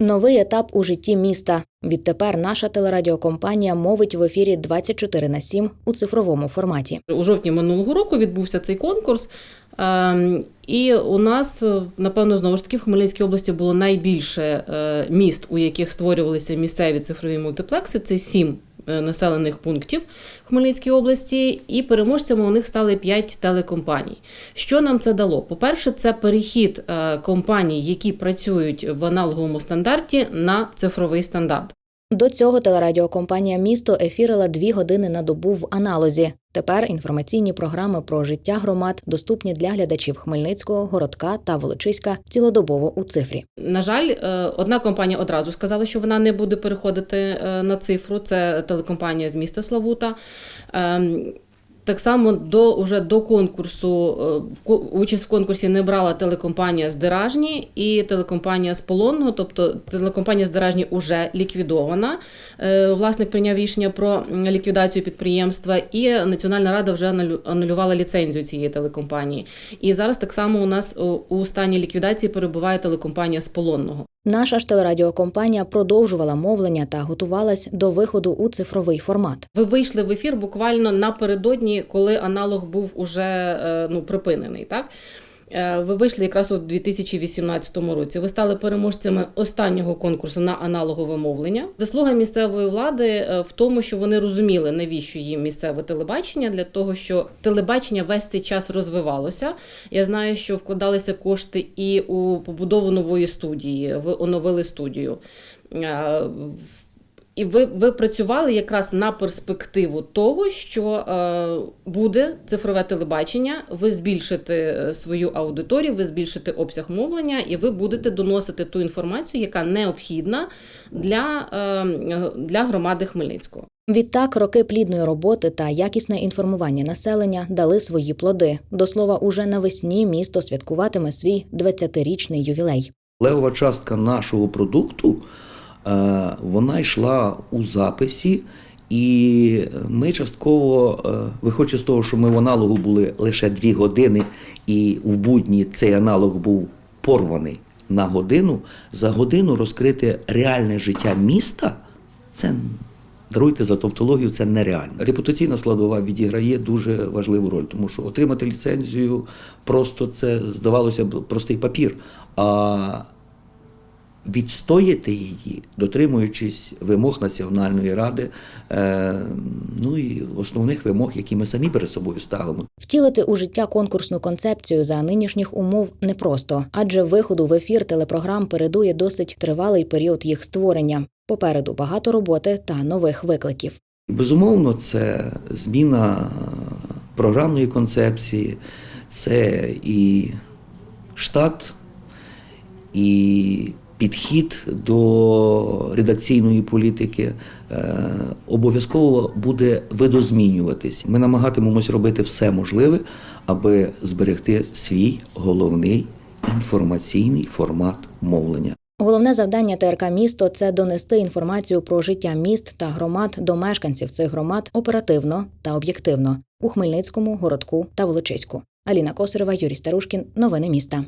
Новий етап у житті міста. Відтепер наша телерадіокомпанія мовить в ефірі 24 на 7 у цифровому форматі. У жовтні минулого року відбувся цей конкурс. Ем, І у нас, е, напевно, знову ж таки в Хмельницькій області було найбільше е, міст, у яких створювалися місцеві цифрові мультиплекси. Це сім населених пунктів Хмельницької області, і переможцями у них стали п'ять телекомпаній. Що нам це дало? По-перше, це перехід е, компаній, які працюють в аналоговому стандарті, на цифровий стандарт. До цього телерадіокомпанія Місто ефірила дві години на добу в аналозі. Тепер інформаційні програми про життя громад доступні для глядачів Хмельницького, Городка та Волочиська цілодобово у цифрі. На жаль, е, одна компанія одразу сказала, що вона не буде переходити е, на цифру. Це телекомпанія з міста Славута. Так само до уже до конкурсу е, участь в конкурсі не брала телекомпанія з Деражні і телекомпанія з Полонного. Тобто телекомпанія з Деражні вже ліквідована. Е, Власник прийняв рішення про ліквідацію підприємства, і Національна рада вже анулю- анулювала ліцензію цієї телекомпанії. І зараз так само у нас у стані ліквідації перебуває телекомпанія з Полонного. Наша ж телерадіокомпанія продовжувала мовлення та готувалась до виходу у цифровий формат. Ви вийшли в ефір буквально напередодні, коли аналог був уже е, ну, припинений. Так? Е, Ви вийшли якраз у 2018 році. Ви стали переможцями останнього конкурсу на аналогове мовлення. Заслуга місцевої влади е, в тому, що вони розуміли, навіщо їм місцеве телебачення, для того, що телебачення весь цей час розвивалося. Я знаю, що вкладалися кошти і у побудову нової студії. Ви оновили студію. І ви, ви працювали якраз на перспективу того, що е, буде цифрове телебачення, ви збільшите е, свою аудиторію, ви збільшите обсяг мовлення, і ви будете доносити ту інформацію, яка необхідна для, е, для громади Хмельницького. Відтак, роки плідної роботи та якісне інформування населення дали свої плоди. До слова, уже навесні місто святкуватиме свій 20-річний ювілей. Левова частка нашого продукту вона йшла у записі, і ми частково, е, виходячи з того, що ми в аналогу були лише дві години, і в будні цей аналог був порваний на годину, за годину розкрити реальне життя міста це. Даруйте за тавтологію, це нереально. Репутаційна складова відіграє дуже важливу роль, тому що отримати ліцензію просто це здавалося б простий папір. А відстояти її, дотримуючись вимог Національної ради, е, ну і основних вимог, які ми самі перед собою ставимо. Втілити у життя конкурсну концепцію за нинішніх умов непросто, адже виходу в ефір телепрограм передує досить тривалий період їх створення. Попереду багато роботи та нових викликів. Безумовно, це зміна програмної концепції, це і штат, і підхід до редакційної політики е, обов'язково буде видозмінюватись. Ми намагатимемось робити все можливе, аби зберегти свій головний інформаційний формат мовлення. Головне завдання ТРК місто це донести інформацію про життя міст та громад до мешканців цих громад оперативно та об'єктивно у Хмельницькому, Городку та Волочиську. Аліна Косарева, Юрій Старушкін. Новини міста.